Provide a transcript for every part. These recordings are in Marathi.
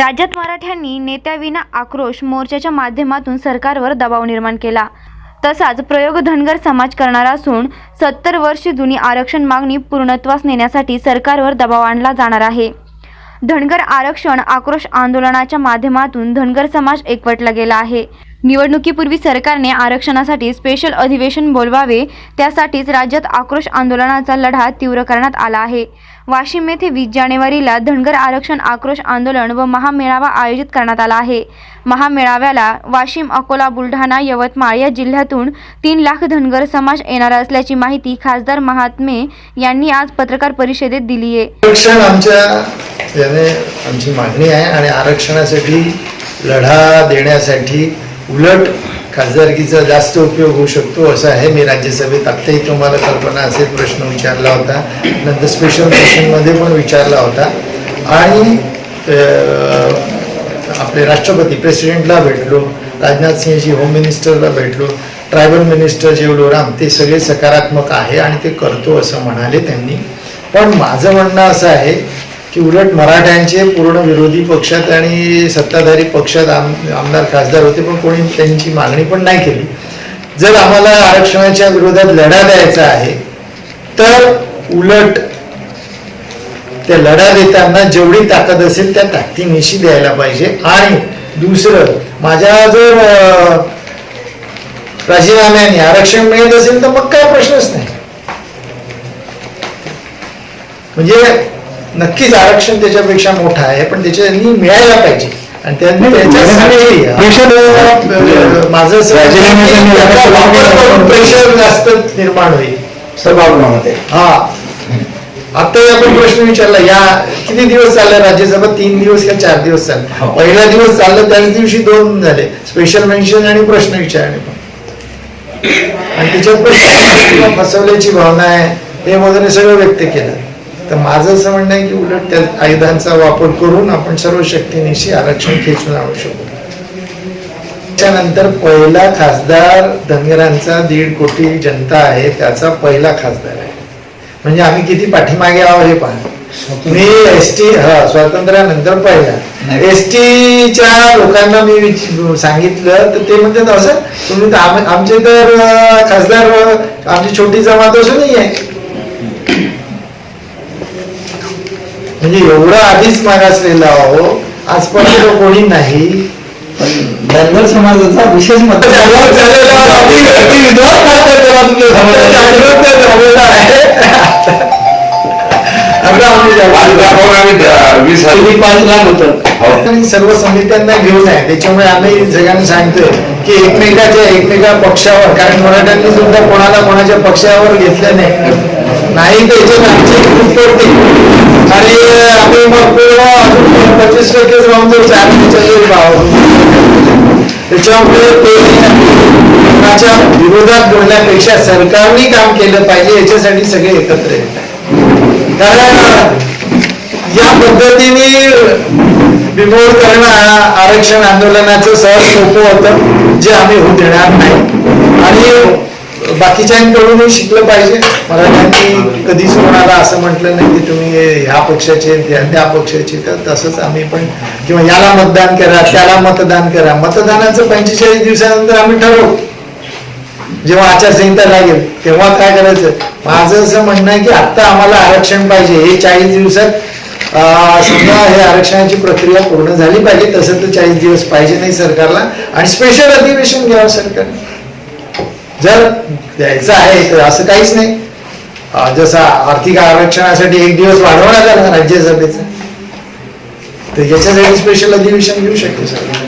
राज्यात मराठ्यांनी नेत्याविना आक्रोश मोर्चाच्या माध्यमातून सरकारवर दबाव निर्माण केला. तसाच प्रयोग धनगर समाज करणार असून सत्तर वर्ष जुनी आरक्षण मागणी पूर्णत्वास नेण्यासाठी सरकारवर दबाव आणला जाणार आहे. धनगर आरक्षण आक्रोश आंदोलनाच्या माध्यमातून धनगर समाज एकवटला गेला आहे. निवडणुकीपूर्वी सरकारने आरक्षणासाठी स्पेशल अधिवेशन बोलवावे त्यासाठीच राज्यात आक्रोश आंदोलनाचा लढा तीव्र करण्यात आला आहे. वाशिम येथे वीस जानेवारीला धनगर आरक्षण आक्रोश आंदोलन व महामेळावा आयोजित करण्यात आला आहे. महामेळाव्याला वाशिम अकोला बुलढाणा यवतमाळ या जिल्ह्यातून तीन लाख धनगर समाज येणार असल्याची माहिती खासदार महात्मे यांनी आज पत्रकार परिषदेत दिली आहे. आरक्षण आमच्या याने आमची मागणी आहे आणि आरक्षणासाठी लढा देण्यासाठी उलट खासदारकीचा जास्त उपयोग होऊ शकतो असं आहे. मी राज्यसभेत आत्ताही तुम्हाला कल्पना असेल प्रश्न विचारला होता. नंतर स्पेशल सेशनमध्ये पण विचारला होता. आणि आपले राष्ट्रपती प्रेसिडेंटला भेटलो राजनाथ सिंहजी होम मिनिस्टरला भेटलो ट्रायबल मिनिस्टर जेवलोराम ते सगळे सकारात्मक आहे आणि ते करतो असं म्हणाले त्यांनी. पण माझं म्हणणं असं आहे की उलट मराठ्यांचे पूर्ण विरोधी पक्षात आणि सत्ताधारी पक्षात आम आमदार खासदार होते पण कोणी त्यांची मागणी पण नाही केली. जर आम्हाला आरक्षणाच्या विरोधात लढा द्यायचा आहे तर उलट त्या लढा देताना जेवढी ताकद असेल त्या ताकदीनिशी द्यायला पाहिजे. आणि दुसरं माझ्या जर राजीनाम्याने आरक्षण मिळत असेल तर मग काय प्रश्नच नाही. म्हणजे नक्कीच आरक्षण त्याच्यापेक्षा मोठं आहे पण त्याच्यानी मिळायला पाहिजे. आणि त्यांनी त्याच्यासाठी माझं प्रेशर जास्त निर्माण होईल. सभागृहामध्ये हा. आता आपण प्रश्न विचारला या किती दिवस चालले राज्यसभा? तीन दिवस का चार दिवस चालले? हो. पहिला दिवस चाललं त्याच दिवशी दोन झाले. स्पेशल मेन्शन आणि प्रश्न विचारणे पण. आणि त्याच्यात पण फसवल्याची भावना आहे हे वगैरे सगळं व्यक्त केलं. तर माझं असं म्हणणं आहे की उलट त्या आयुधांचा वापर करून आपण सर्व शक्तीनिशी आरक्षण खेचून आणू शकतो त्याच्यानंतर पहिला खासदार धनगरांचा दीड कोटी जनता आहे त्याचा पहिला खासदार आहे. म्हणजे आम्ही किती पाठीमागे आहोत हे पहा. मी एस टी हा स्वातंत्र्यानंतर पहिला. एस टीच्या लोकांना मी सांगितलं तर ते म्हणतात असं तुम्ही आमचे तर खासदार आमची छोटी जमात असूनही आहे म्हणजे एवढं आधीच मागासलेलं आहो. आजपर्यंत कोणी नाही. पण धनगर समाजाचा विशेष मत होतं. आणि सर्व समित्यांना घेऊन आहे. त्याच्यामुळे आम्ही सगळ्यांना सांगतोय की एकमेकाच्या एकमेका पक्षावर कारण मराठ्यांनी सुद्धा कोणाला कोणाच्या पक्षावर घेतलं नाही. नाही त्याचे याच्यात आमची खूप आणि आम्ही मग पूर्ण पंचवीस टक्केच राहून जाऊ चार टक्के भाव त्याच्यामुळे ते कोणाच्या विरोधात बोलण्यापेक्षा सरकारने काम केलं पाहिजे याच्यासाठी सगळे एकत्र येतात कारण या पद्धतीने बिमोड करणं आरक्षण आंदोलनाचं सहज सोपं होतं जे आम्ही होऊ देणार नाही. आणि बाकीच्यांकडूनही शिकलं पाहिजे. मराठ्यांनी कधीच कोणाला असं म्हटलं नाही की तुम्ही ह्या पक्षाचे त्या पक्षाचे तर तसंच आम्ही पण किंवा याला मतदान करा त्याला मतदान करा. मतदानाचं पंचेचाळीस दिवसानंतर आम्ही ठरवू. जेव्हा आचारसंहिता लागेल तेव्हा काय करायचं? माझं असं म्हणणं आहे की आता आम्हाला आरक्षण पाहिजे. हे चाळीस दिवसात समजा हे आरक्षणाची प्रक्रिया पूर्ण झाली पाहिजे तसं तर चाळीस दिवस पाहिजे नाही सरकारला. आणि स्पेशल अधिवेशन घ्यावं सरकारने. जर द्यायचं आहे तर असं काहीच नाही. जसं आर्थिक आरक्षणासाठी एक दिवस वाढवण्यात आला राज्यसभेचा तर याच्यासाठी स्पेशल अधिवेशन घेऊ शकते सर.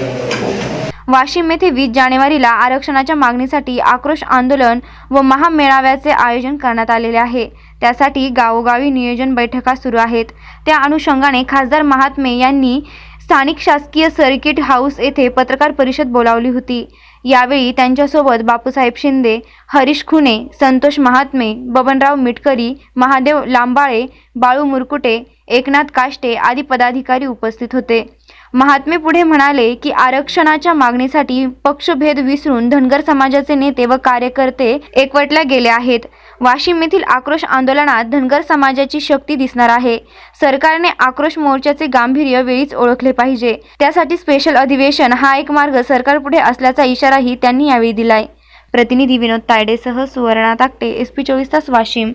वाशिम येथे वीस जानेवारीला आरक्षणाच्या मागणीसाठी आक्रोश आंदोलन व महामेळाव्याचे आयोजन करण्यात आलेले आहे. त्यासाठी गावोगावी नियोजन बैठका सुरू आहेत. त्या अनुषंगाने खासदार महात्मे यांनी स्थानिक शासकीय सर्किट हाऊस येथे पत्रकार परिषद बोलावली होती. यावेळी त्यांच्यासोबत बापूसाहेब शिंदे हरीश खुने संतोष महात्मे बबनराव मिटकरी महादेव लांबाळे बाळू मुरकुटे एकनाथ काष्टे आदी पदाधिकारी उपस्थित होते. महात्मे पुढे म्हणाले की आरक्षणाच्या मागणीसाठी पक्षभेद विसरून धनगर समाजाचे नेते व कार्यकर्ते एकवटल्या गेले आहेत. वाशिम येथील आक्रोश आंदोलनात धनगर समाजाची शक्ती दिसणार आहे. सरकारने आक्रोश मोर्चाचे गांभीर्य वेळीच ओळखले पाहिजे. त्यासाठी स्पेशल अधिवेशन हा एक मार्ग सरकारपुढे असल्याचा इशाराही त्यांनी यावेळी दिलाय. प्रतिनिधी विनोद तायडेसह सुवर्णा ताकटे एस पी चोवीस तास वाशिम.